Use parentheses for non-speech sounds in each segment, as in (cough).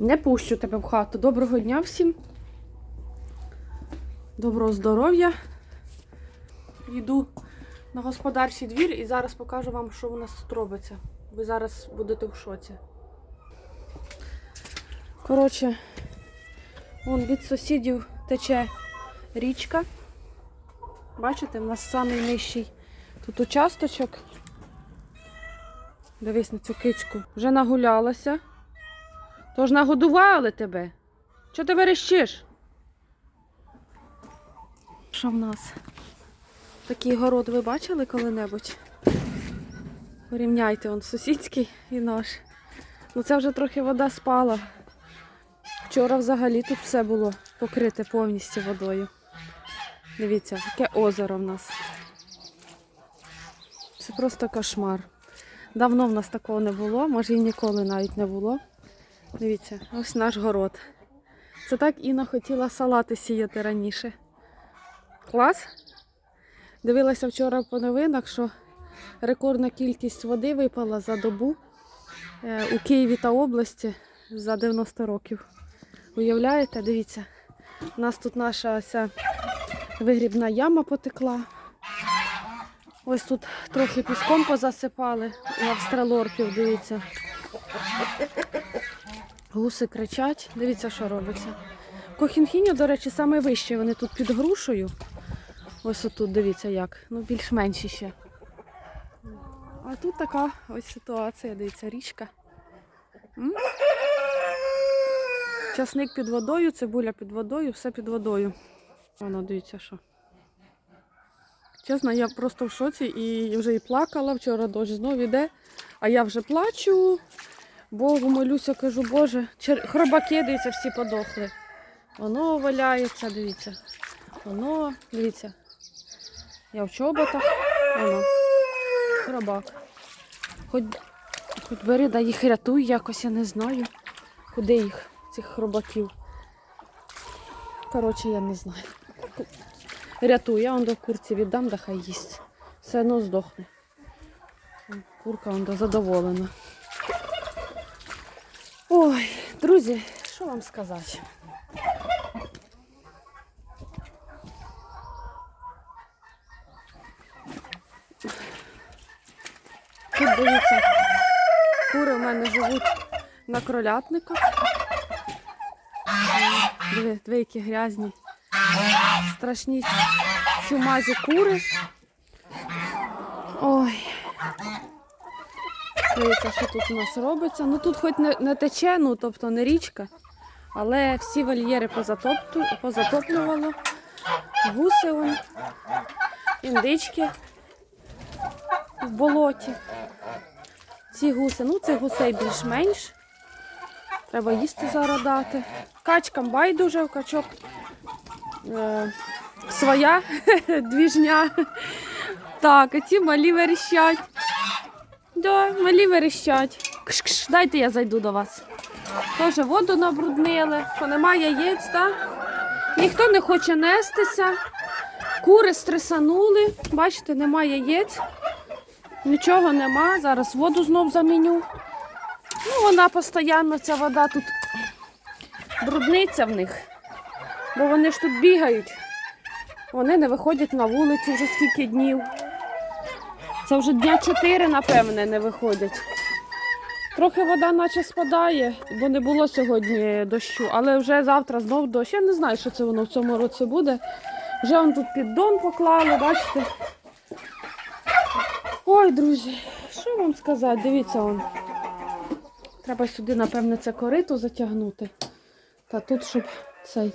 Не пущу тебе в хату. Доброго дня всім. Доброго здоров'я. Йду на господарчий двір і зараз покажу вам, що у нас тут робиться. Ви зараз будете в шоці. Коротше, вон від сусідів тече річка. Бачите, в нас самий нижчий тут участочок. Дивись на цю кицьку. Вже нагулялася. Тож нагодували тебе. Чого ти верещиш? Що в нас? Такий город ви бачили коли-небудь? Порівняйте, он сусідський і наш. Ну це вже трохи вода спала. Вчора взагалі тут все було покрите повністю водою. Дивіться, яке озеро в нас. Це просто кошмар. Давно в нас такого не було, може і ніколи навіть не було. Дивіться, ось наш город. Це так Інна хотіла салати сіяти раніше. Клас. Дивилася вчора по новинах, що рекордна кількість води випала за добу е, у Києві та області за 90 років. Уявляєте, дивіться, у нас тут наша ця вигрібна яма потекла. Ось тут трохи піском позасипали у австралорпів, дивіться. Гуси кричать, дивіться, що робиться. Кохінхіню, до речі, саме вище. Вони тут під грушею. Ось отут, дивіться як. Ну, більш менші ще. А тут така ось ситуація, дивіться, річка. М? Часник під водою, цибуля під водою, все під водою. Воно, дивіться, що. Чесно, я просто в шоці і вже і плакала. Вчора дощ знов іде, а я вже плачу. Богу молюся, кажу, Боже, чер... хробаки, дивіться, всі подохли. Воно валяється, дивіться. Воно, дивіться. Я в чоботах, воно. Хробак. Хоч, хоч бери, да їх рятуй якось, я не знаю. Куди їх, цих хробаків. Коротше, я не знаю. Рятуй, я он до курці віддам, да хай їсть. Все одно здохне. Курка он задоволена. Ой, друзі, що вам сказати? Тут дивіться, кури в мене живуть на кролятниках. Диви, диви, які грязні. Страшні чумазі кури. Ой. Дивіться, що тут у нас робиться. Ну тут хоч не, не тече, ну тобто не річка, але всі вольєри позатопту, позатоплювало. Гуси вон, індички в болоті. Ці гуси, ну цих гусей більш-менш. Треба їсти зараз дати. Качкам байдуже, у качок е, своя (laughs) двіжня. Так, а ці малі верещать. Да, малі верещать. Кш-кш, дайте я зайду до вас. Теж воду набруднили, що немає яєць, так? Ніхто не хоче нестися. Кури стресанули. Бачите, немає яєць. Нічого нема. Зараз воду знов заміню. Ну, вона постійно, ця вода тут брудниця в них. Бо вони ж тут бігають. Вони не виходять на вулицю вже скільки днів. Це вже дня 4, напевне, не виходять. Трохи вода наче спадає, бо не було сьогодні дощу, але вже завтра знов дощ. Я не знаю, що це воно в цьому році буде. Вже он тут піддон поклали, бачите. Ой, друзі, що вам сказати? Дивіться он. Треба сюди, напевне, це корито затягнути. Та тут, щоб цей.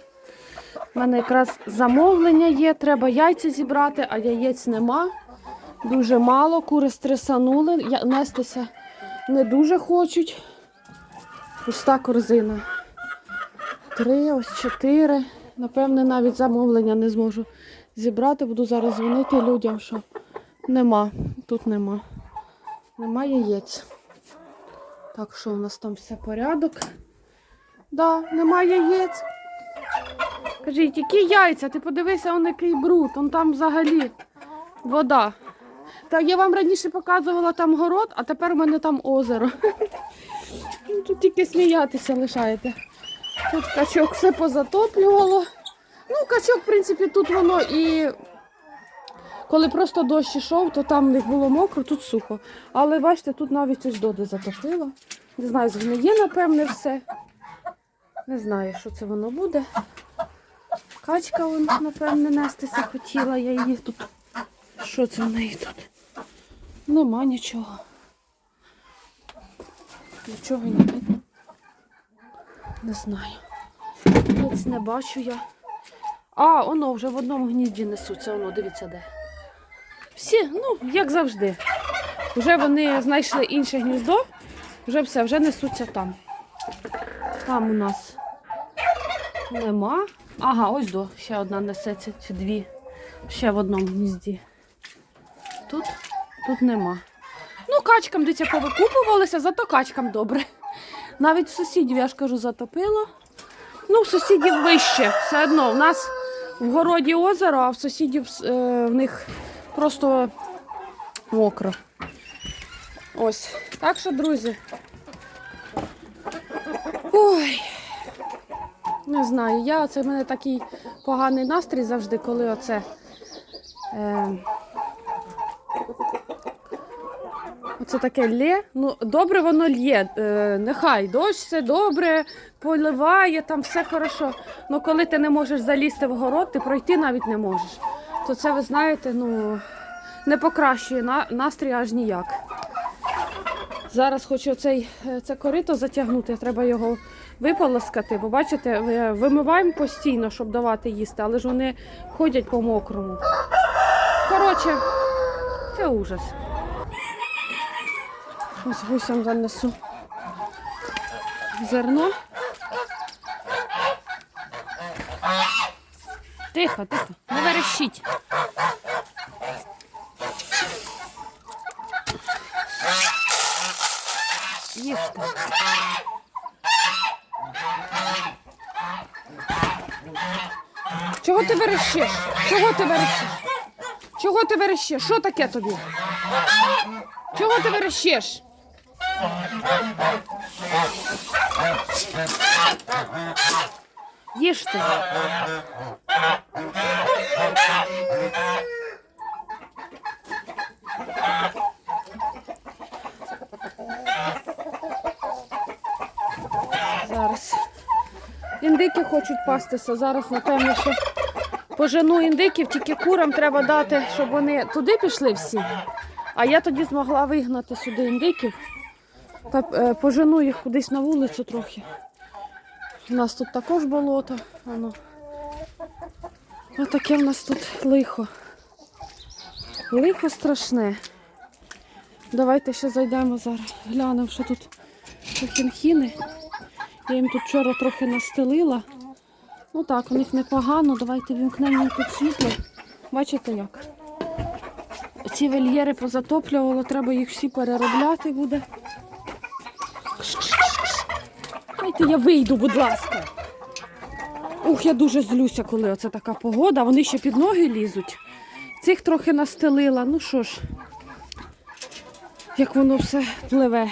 У мене якраз замовлення є, треба яйця зібрати, а яєць нема. Дуже мало, кури стресанули, нестися не дуже хочуть. Пуста корзина. Три, ось чотири. Напевне, навіть замовлення не зможу зібрати. Буду зараз дзвонити людям, що нема. Тут нема. Нема яєць. Так що у нас там все порядок. Да, нема яєць. Кажіть, які яйця? Ти подивися, он який бруд, он там взагалі вода. Та я вам раніше показувала там город, а тепер у мене там озеро. Ну, тут тільки сміятися лишаєте. Тут качок все позатоплювало. Ну, качок, в принципі, тут воно і коли просто дощ ішов, то там них було мокро, тут сухо. Але бачите, тут навіть ось доди затопило. Не знаю, згниє, напевне, все. Не знаю, що це воно буде. Качка, вон, напевне, нестися хотіла, я її тут. Що це в неї тут? Нема нічого. Нічого не видно. Не знаю. Ниць не бачу я. А, воно вже в одному гнізді несуться, воно, дивіться де. Всі, ну, як завжди. Вже вони знайшли інше гніздо, вже все, вже несуться там. Там у нас нема. Ага, ось до, ще одна несеться, чи дві. Ще в одному гнізді. Тут, тут нема. Ну, качкам дитя повикупувалися, зато качкам добре. Навіть в сусідів, я ж кажу, затопило. Ну, в сусідів вище. Все одно. У нас в городі озеро, а в сусідів е, в них просто мокро. Ось. Так що, друзі. Ой. Не знаю, я це в мене такий поганий настрій завжди, коли оце. Е, Оце таке лє. Ну, добре воно лє. Е, нехай дощ все добре, поливає, там все хорошо. Ну коли ти не можеш залізти в город, ти пройти навіть не можеш. То це ви знаєте, ну не покращує на, настрій аж ніяк. Зараз хочу цей, е, це корито затягнути, треба його виполоскати, бо бачите, вимиваємо постійно, щоб давати їсти, але ж вони ходять по мокрому. Коротше, це ужас. Ось гусям занесу зерно. Тихо, тихо, не верещіть. Їжте. Чого ти верещиш? Чого ти верещиш? Чого ти верещиш? Що таке тобі? Чого ти верещиш? Їж ти. Зараз. Індики хочуть пастися. Зараз, напевно, що пожену індиків, тільки курам треба дати, щоб вони туди пішли всі. А я тоді змогла вигнати сюди індиків та е, пожену їх кудись на вулицю трохи. У нас тут також болото. Воно. Отаке в нас тут лихо. Лихо страшне. Давайте ще зайдемо зараз. Глянемо, що тут хінхіни. Я їм тут вчора трохи настелила. Ну так, у них непогано. Давайте вімкнемо їм тут світло. Бачите як? Ці вольєри позатоплювало, треба їх всі переробляти буде. Дайте я вийду, будь ласка. Ух, я дуже злюся, коли оце така погода. Вони ще під ноги лізуть. Цих трохи настелила. Ну що ж, як воно все пливе.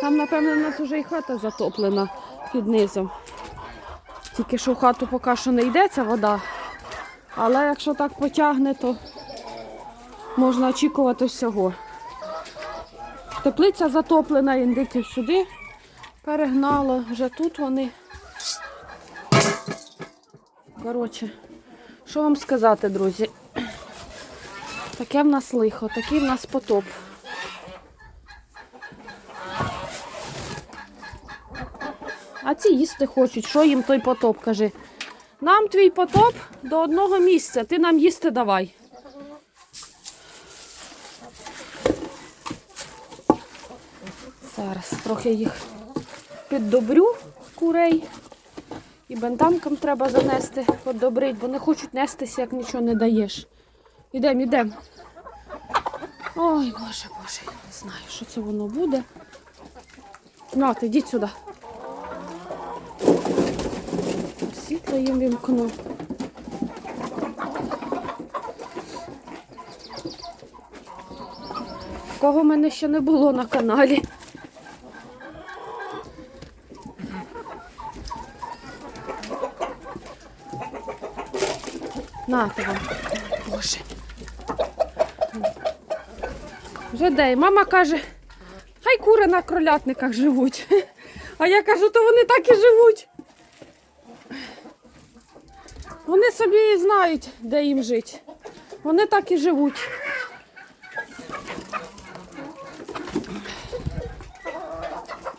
Там, напевно, у нас вже і хата затоплена під низом. Тільки що в хату поки що не йдеться вода. Але якщо так потягне, то можна очікувати всього. Теплиця затоплена, індиків сюди перегнало. Вже тут вони. Коротше, що вам сказати, друзі? Таке в нас лихо, такий в нас потоп. А ці їсти хочуть. Що їм той потоп, кажи? Нам твій потоп до одного місця, ти нам їсти давай. Зараз трохи їх піддобрю курей. І бентамкам треба занести, подобрить, бо не хочуть нестися, як нічого не даєш. Ідем, ідем. Ой, боже, боже, я не знаю, що це воно буде. Нате, йдіть сюди. Світло їм вімкну. Кого в мене ще не було на каналі. Нате вам. Боже. Вже де? Мама каже, хай кури на кролятниках живуть. (laughs) А я кажу, то вони так і живуть. Вони собі і знають, де їм жити. Вони так і живуть.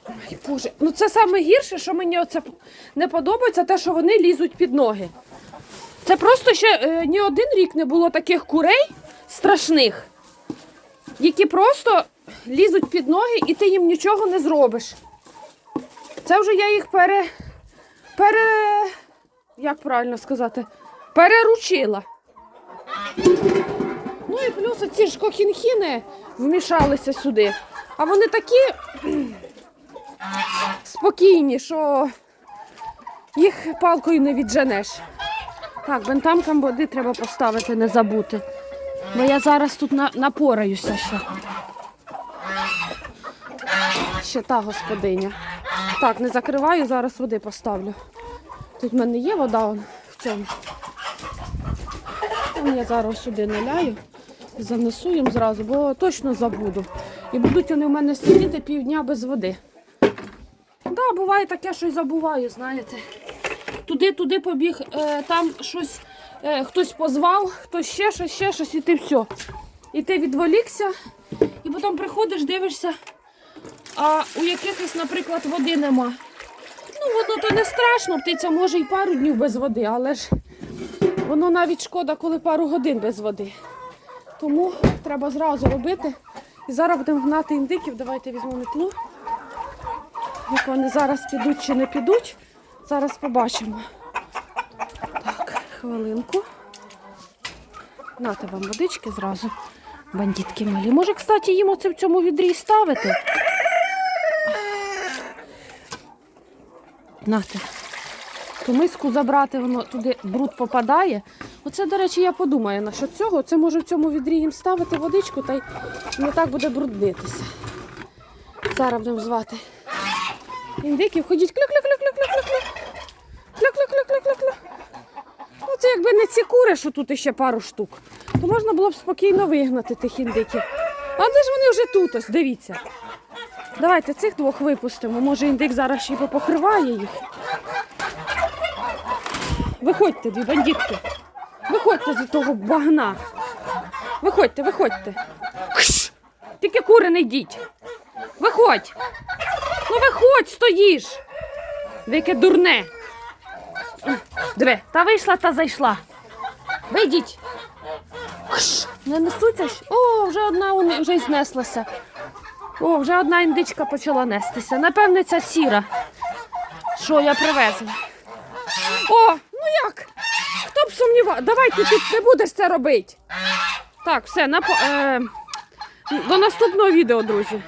Ой, Боже, ну це саме гірше, що мені оце не подобається, те, що вони лізуть під ноги. Це просто ще е, ні один рік не було таких курей страшних, які просто лізуть під ноги і ти їм нічого не зробиш. Це вже я їх пере. пере. як правильно сказати? Переручила. Ну і плюс ці ж кохінхіни вмішалися сюди. А вони такі спокійні, що їх палкою не відженеш. Так, бентамкам води треба поставити, не забути. Бо я зараз тут на, напораюся ще. Ще та господиня. Так, не закриваю, зараз води поставлю. Тут в мене є вода он, в цьому. Там я зараз сюди наляю занесу їм зразу, бо точно забуду. І будуть вони в мене сидіти півдня без води. Так, да, буває таке, що й забуваю, знаєте. Туди-туди побіг, е, там щось е, хтось позвав, хтось ще щось, ще щось, і ти все. І ти відволікся, і потім приходиш, дивишся, а у якихось, наприклад, води нема. Ну, воно то не страшно, птиця може і пару днів без води, але ж воно навіть шкода, коли пару годин без води. Тому треба зразу робити. І зараз будемо гнати індиків. Давайте візьмемо метлу. Як вони зараз підуть чи не підуть, зараз побачимо. Так, хвилинку. Нате вам водички зразу. Бандитки малі. Може, кстати, їм оце в цьому відрі ставити? Нате. Ту миску забрати, воно туди бруд попадає. Оце, до речі, я подумаю насчет цього. Це може в цьому відрі їм ставити водичку та й не так буде бруднитися. Зараз будемо звати індиків. Кля-кля-кля-кля-кля-кля. Кля-кля-кля-кля-кля-кля. Ну, це якби не ці кури, що тут ще пару штук, то можна було б спокійно вигнати тих індиків. А де ж вони вже тут? Ось, дивіться. Давайте цих двох випустимо. Може індик зараз ще й попокриває їх. Виходьте, дві бандитки. Виходьте з того багна. Виходьте, виходьте. Кш! Тільки кури не йдіть. Виходь. Ну виходь, стоїш. Ви дурне. Диви, та вийшла, та зайшла. Вийдіть. Не несуться. ж? О, вже одна вже знеслася. О, вже одна індичка почала нестися. Напевне, ця сіра. Що я привезла. О, ну як? Хто б сумнівав? Давай ти тут не будеш це робити. Так, все, напо... е... до наступного відео, друзі.